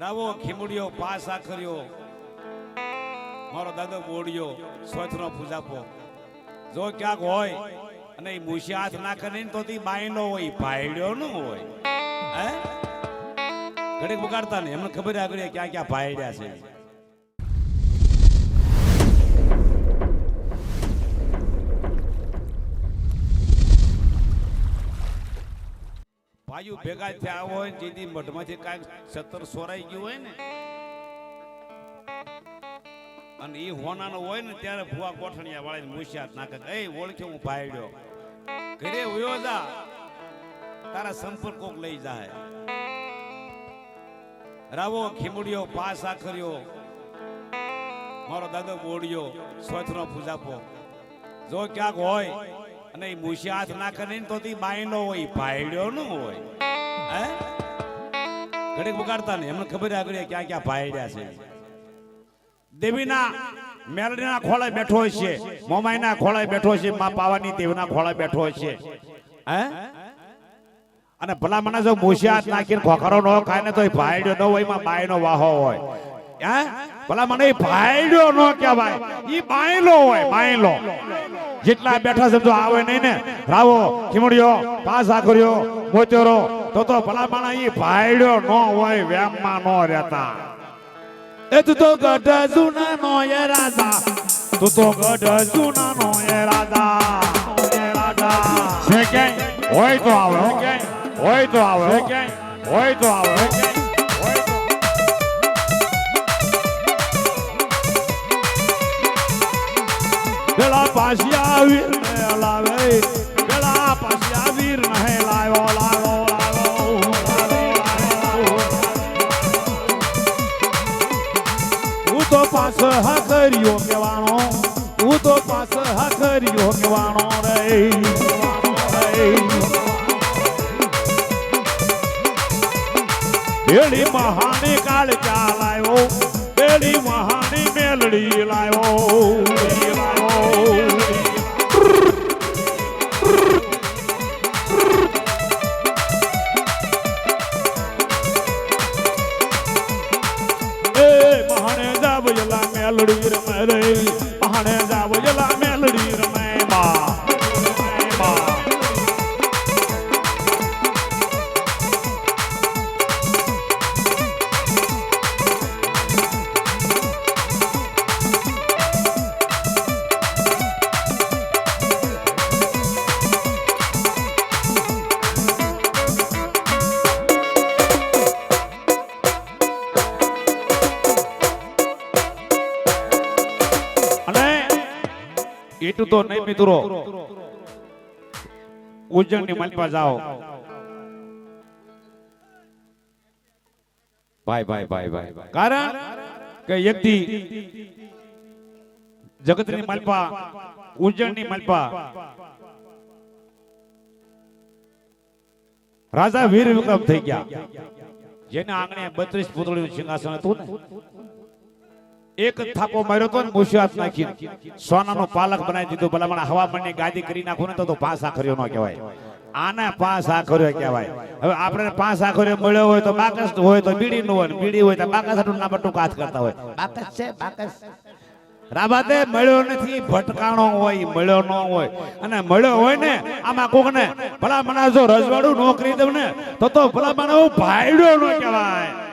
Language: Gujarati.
રાવો ખીમડ્યો પાસ આખર્યો. મારો દાદો બોડિયો સ્વથનો પૂજાપો જો ક્યાંક હોય અને એ મુશી હાથ નાખે નહીં તો તી બાયનો હોય ભાઈડ્યો ન હોય. હે? ઘડીક બગાડતા ને એમને ખબર આગળ ક્યાં ક્યાં ભાઈડ્યા છે. ભાઈઓ ભેગા થયા હોય જેથી મઢમાંથી કાંઈક સતર સોરાઈ ગયું હોય ને. અને એ હોનાનો હોય ને ત્યારે ભૂવા કોઠણિયા વાળા મુશિયાત નાખે. એ ઓળખે હું ભાઈડ્યો ઘરે ઉયો જા. તારા સંપર્ક કોક લઈ જાય. રાવો ખીમડ્યો પાસ આખર્યો મારો દાદો બોડિયો સ્વથનો પૂજાપો. જો ક્યાંક હોય અને એ મુશી હાથ ના કરીને તો તી બાયનો હોય, ભાઈડ્યો ન હોય. હે? ઘડીક બગાડતા ને એમને ખબર આગળ ક્યાં ક્યાં ભાઈડ્યા છે. દેવીના મેરડીના ખોળે બેઠો હોય છે. મોમાઈના ખોળે બેઠો છે. મા પાવાની દેવના ખોળે બેઠો હોય છે. હે? અને ભલા મને જો મુશી હાથ નાખીને ખોખરો ન ખાય ને તો એ ભાઈડ્યો ન હોય, એમાં બાયનો વાહો હોય. હે? ભલા મને એ ભાઈડ્યો ન કહેવાય. એ બાયલો હોય બાયલો જેટલા બેઠા છે તો આવે નહીં ને. રાવો ખીમડિયો પાસ આખર્યો મોચેરો તો તો ભલા માણા ઈ ભાઈડ્યો ન હોય વેમમાં ન રહેતા. એ તું તો ગઢ જૂના નો એ રાજા. તું તો ગઢ જૂના નો એ રાજા. હોય તો આવે હોય તો આવે હોય તો આવે પેલા પાસિયા વીર ને લાવે પેલા પાસિયા વીર ને લાવ્યો લાવ્યો. હું તો પાસ હકરિયો કેવાનો હું તો પાસ હકરિયો કેવાનો રે એડી મહાની કાળ ક્યાં લાવ્યો એડી મહાની મેલડી લાવ્યો લાવ્યો. જાવ જલા મેલડી રમે રે એટલું તો નહીં મિત્રો ઉજ્જૈનની મલપા જાઓ ભાઈ ભાઈ ભાઈ ભાઈ કારણ કે વ્યક્તિ જગતની મલપા ઉજ્જૈનની મલપા રાજા વીર વિક્રમ થઈ ગયા જેના આંગણે બત્રીસ પુતળીનું સિંહાસન હતું ને એક થાપો માર્યો તો ને મુશિયાત નાખી સોનાનો પાલક બનાવી દીધો ભલા મને હવામાનની ગાદી કરી નાખો ને તો પાંચ આખરીઓ નો કહેવાય. આને પાંચ આખરીઓ કહેવાય. હવે આપણે પાંચ આખરીઓ મળ્યો હોય તો બાકસ હોય તો બીડી નું હોય ને બીડી હોય તો બાકસ હાટું ના બટુક હાથ કરતા હોય. બાકસ છે, બાકસ. રાબાદે મળ્યો નથી, ભટકાણો હોય, મળ્યો ન હોય. અને મળ્યો હોય ને, આમાં કોક ને ભલા મને જો રજવાડું નોકરી દઉં ને, તો તો ભલા મને ભાઈડો ન કહેવાય.